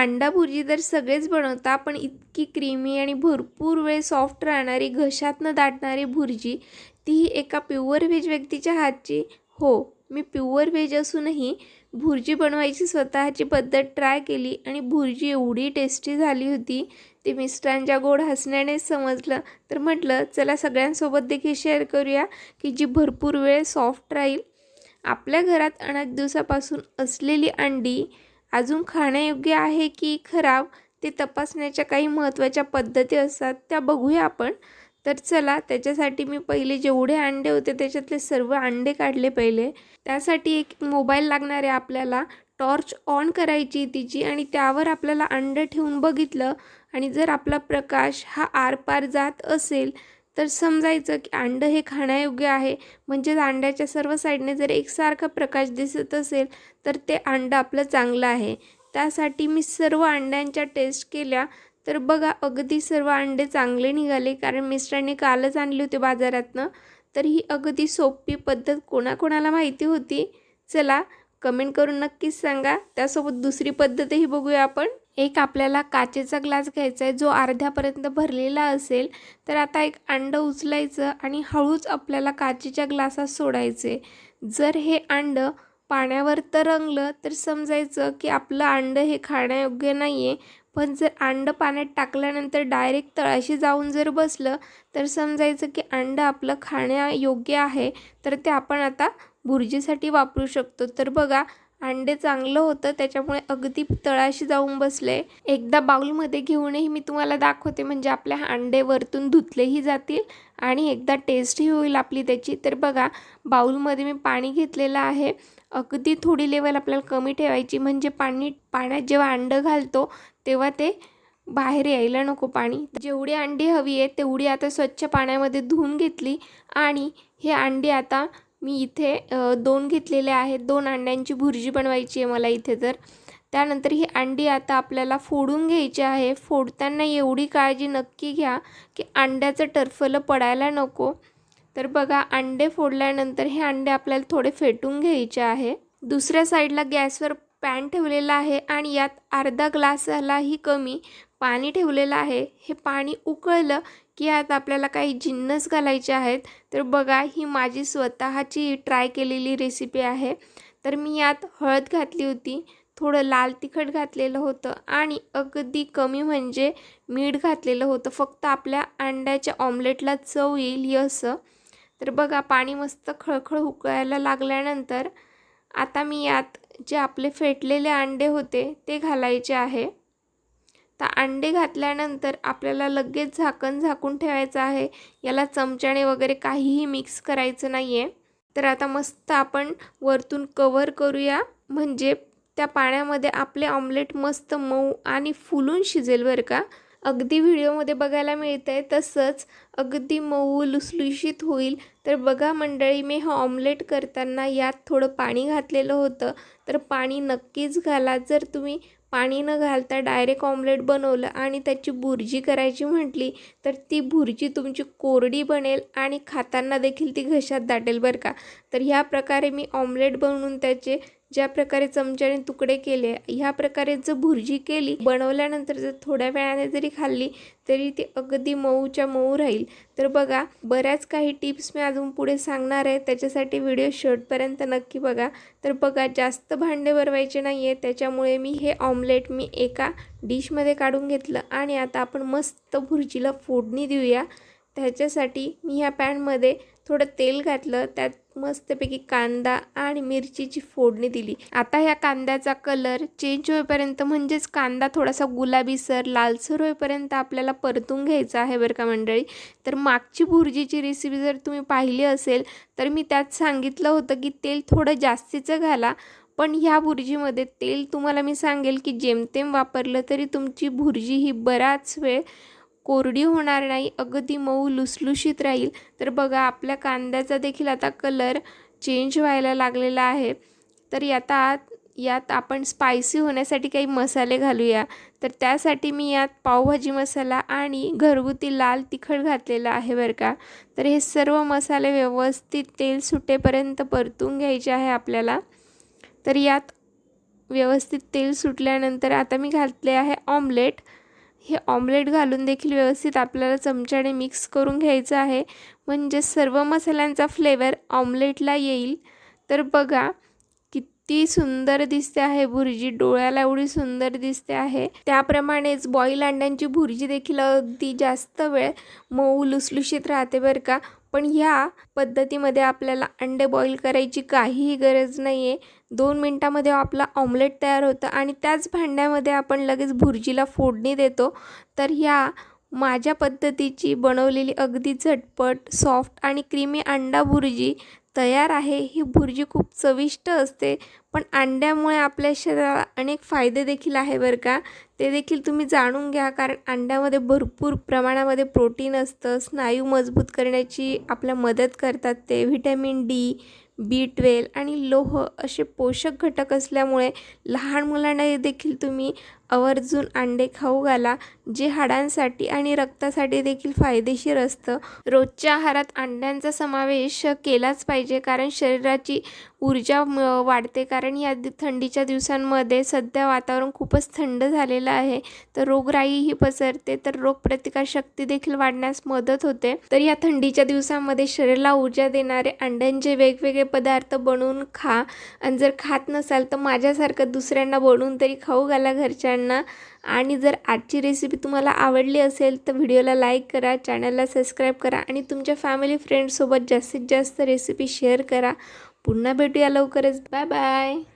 अंडा भुर्जी तर सगळेच बनवता पण इतकी क्रीमी आणि भरपूर वेळ सॉफ्ट राहणारी घशातनं दाटणारी भुर्जी तीही एका प्युअर व्हेज व्यक्तीच्या हातची? हो मी प्युअर व्हेज असूनही भुर्जी बनवायची स्वतःची पद्धत ट्राय केली आणि भुर्जी एवढी टेस्टी झाली होती ते मिस्टरांच्या गोड हसण्यानेच समजलं. तर म्हटलं चला सगळ्यांसोबत देखील शेअर करूया की जी भरपूर वेळ सॉफ्ट राहील. आपल्या घरात अनेक दिवसापासून असलेली अंडी अजून खाण्यायोग्य आहे की खराब ते तपासण्याच्या काही महत्त्वाच्या पद्धती असतात त्या बघूया आपण. तर चला त्याच्यासाठी मी पहिले जेवढे अंडे होते त्याच्यातले सर्व अंडे काढले पहिले. त्यासाठी एक मोबाईल लागणार आहे आपल्याला. टॉर्च ऑन करायची तिची आणि त्यावर आपल्याला अंडं ठेवून बघितलं. आणि जर आपला प्रकाश हा आरपार जात असेल तर समजायचं की अंडं हे खाण्यायोग्य आहे. म्हणजेच अंड्याच्या सर्व साईडने जर एकसारखा प्रकाश दिसत असेल तर ते अंडं आपलं चांगलं आहे. त्यासाठी मी सर्व अंड्यांच्या टेस्ट केल्या. तर बघा अगदी सर्व अंडे चांगले निघाले. कारण मिस्टरांनी कालच आणले होते बाजारातनं. तर ही अगदी सोपी पद्धत कोणाकोणाला माहिती होती? चला कमेंट करून नक्कीच सांगा. त्यासोबत दुसरी पद्धतही बघूया आपण. एक आपल्याला काचेचा ग्लास घ्यायचा आहे जो अर्ध्यापर्यंत भरलेला असेल तर आता एक अंडं उचलायचं आणि हळूच आपल्याला काचेच्या ग्लासात सोडायचे जर हे अंडं पाण्यावर तरंगलं तर समजायचं की आपलं अंडं हे खाण्यायोग्य नाही आहे पण जर अंडं पाण्यात टाकल्यानंतर डायरेक्ट तळाशी जाऊन जर बसलं तर समजायचं की अंडं आपलं खाण्यायोग्य आहे तर ते आपण आता भुर्जीसाठी वापरू शकतो. तर बघा अंडे चांगलं होतं त्याच्यामुळे अगदी तळाशी जाऊन बसले. एकदा बाउलमध्ये घेऊनही मी तुम्हाला दाखवते म्हणजे आपल्या अंडे वरतून धुतलेही जातील आणि एकदा टेस्टही होईल आपली त्याची. तर बघा बाउलमध्ये मी पाणी घेतलेलं आहे. अगदी थोडी लेवल आपल्याला कमी ठेवायची म्हणजे पाणी पाण्यात जेव्हा अंडं घालतो तेव्हा ते बाहेर यायला नको पाणी. जेवढी अंडी हवी आहे तेवढी आता स्वच्छ पाण्यामध्ये धुवून घेतली आणि हे अंडी आता मी इथे दोन घेतलेले आहेत. दोन अंड्यांची भुर्जी बनवायची आहे मला इथे तर. त्यानंतर ही अंडी आता आपल्याला फोडून घ्यायची आहे. फोडताना एवढी काळजी नक्की घ्या की अंड्याचं टर्फलं पडायला नको. तर बघा अंडे फोडल्यानंतर हे अंडे आपल्याला थोडे फेटून घ्यायचे आहे. दुसऱ्या साईडला गॅसवर पॅन ठेवलेला आहे आणि यात अर्धा ग्लासालाही कमी पाणी ठेवलेलं आहे. हे पाणी उकळलं की यात आपल्याला काही जिन्नस घालायचे आहेत तर बघा ही माझी स्वतःची ट्राय केलेली रेसिपी आहे. तर मी यात हळद घातली होती थोडं लाल तिखट घातलेलं होतं आणि अगदी कमी म्हणजे मीठ घातलेलं होतं. फक्त आपल्या अंड्याच्या ऑमलेटला चव येईल असं. तर बघा पाणी मस्त खळखळ उकळायला लागल्यानंतर आता मी यात जे आपले फेटलेले अंडे होते ते घालायचे आहे. तर अंडे घातल्यानंतर आपल्याला लगेच झाकण झाकून ठेवायचं आहे. याला चमच्याने वगैरे काहीही मिक्स करायचं नाही आहे तर आता मस्त आपण वरतून कवर करूया. म्हणजे त्या पाण्यामध्ये आपले ऑमलेट मस्त मऊ आणि फुलून शिजेल बरं का. अगदी व्हिडिओमध्ये बघायला मिळतं आहे तसंच अगदी मऊ लुसलुशीत होईल. तर बघा मंडळी मी हा ऑमलेट करताना यात थोडं पाणी घातलेलं होतं. तर पाणी नक्कीच घाला. जर तुम्ही पाणी न घालता डायरेक्ट ऑमलेट बनवलं आणि त्याची भुर्जी करायची म्हटली तर ती भुर्जी तुमची कोरडी बनेल आणि खाताना देखील ती घशात दाटेल बरं का. तर ह्या प्रकारे मी ऑमलेट बनवून त्याचे ज्या प्रकारे चमच्याने तुकडे केले ह्या प्रकारे जर भुर्जी केली बनवल्यानंतर जर थोड्या वेळाने जरी खाल्ली तरी ती अगदी मऊच्या मऊ राहील. तर बघा बऱ्याच काही टिप्स मी अजून पुढे सांगणार आहे. त्याच्यासाठी व्हिडिओ शेवटपर्यंत नक्की बघा. तर बघा जास्त भांडे भरवायचे नाही आहे त्याच्यामुळे मी हे ऑमलेट मी एका डिशमध्ये काढून घेतलं आणि आता आपण मस्त भुर्जीला फोडणी देऊया. त्याच्यासाठी मी ह्या पॅनमध्ये थोडं तेल घातलं. त्यात मस्तपैकी कांदा आणि मिरचीची फोडणी दिली. आता ह्या कांद्याचा कलर चेंज होईपर्यंत म्हणजेच कांदा थोडासा गुलाबीसर लालसर होईपर्यंत आपल्याला परतून घ्यायचा आहे बरं का मंडळी. तर मागची भुर्जीची रेसिपी जर तुम्ही पाहिली असेल तर मी त्यात सांगितलं होतं की तेल थोडं जास्तीचं घाला. पण ह्या भुर्जीमध्ये तेल तुम्हाला मी सांगेल की जेमतेम वापरलं तरी तुमची भुर्जी ही बराच वेळ कोरडी होणार नाही अगदी मऊ लुसलुशीत राहील. तर बघा आपल्या कांद्याचा देखील आता कलर चेंज व्हायला लागलेला आहे. तर यात यात आपण स्पायसी होण्यासाठी काही मसाले घालूया. तर त्यासाठी मी यात पावभाजी मसाला आणि घरगुती लाल तिखट घातलेला आहे बरं का. तर हे सर्व मसाले व्यवस्थित तेल सुटेपर्यंत परतून घ्यायचे आहे आपल्याला. तर यात व्यवस्थित तेल सुटल्यानंतर आता मी घातले आहे ऑमलेट. हे ऑमलेट घालून देखील व्यवस्थित आपल्याला चमच्याने मिक्स करून घ्यायचं आहे. म्हणजे सर्व मसाल्यांचा फ्लेवर ऑमलेटला येईल. तर बघा किती सुंदर दिसते आहे भुर्जी. डोळ्याला एवढी सुंदर दिसते आहे. त्याप्रमाणेच बॉईल अंड्यांची भुर्जी देखील अगदी जास्त वेळ मऊ लुसलुशीत राहते बरं का. पण ह्या पद्धतीमध्ये आपल्याला अंडे बॉईल करायची काहीही गरज नाही आहे दोन मिनटामध्ये आपला ऑमलेट तयार होतं आणि त्याच भांड्यामध्ये आपण लगेच भुर्जीला फोडणी देतो. तर ह्या माझ्या पद्धतीची बनवलेली अगदी झटपट सॉफ्ट आणि क्रीमी अंडा भुर्जी तयार आहे ही भुर्जी खूप चविष्ट असते. पण अंड्यामुळे आपल्या शरीराला अनेक फायदे देखील आहे बरं का. ते देखील तुम्ही जाणून घ्या कारण अंड्यामध्ये भरपूर प्रमाणामध्ये प्रोटीन असतं स्नायू मजबूत करण्याची आपल्या मदत करतात. ते व्हिटॅमिन डी बी ट्वेल आणि लोह असे पोषक घटक असल्यामुळे लहान मुलांना देखील तुम्ही आवर्जून अंडे खाऊ घाला जे हाडांसाठी आणि रक्तासाठी देखील फायदेशीर असतं. रोजच्या आहारात अंड्यांचा समावेश केलाच पाहिजे कारण शरीराची ऊर्जा वाढते. कारण या थंडीच्या दिवसांमध्ये सध्या वातावरण खूपच थंड झालेलं आहे. तर रोगराईही पसरते तर रोगप्रतिकारशक्ती देखील वाढण्यास मदत होते. तर या थंडीच्या दिवसांमध्ये शरीराला ऊर्जा देणारे अंड्यांचे वेगवेगळे पदार्थ बनवून खा. आणि जर खात नसाल तर माझ्यासारखं दुसऱ्यांना बनवून तरी खाऊ घाला घरच्या घरच्यांना आणि जर आजची रेसिपी तुम्हाला आवडली असेल तर व्हिडिओला लाईक करा चॅनलला सबस्क्राईब करा आणि तुमच्या फॅमिली फ्रेंड्ससोबत जास्तीत जास्त रेसिपी शेअर करा. पुन्हा भेटूया लवकरच. Bye bye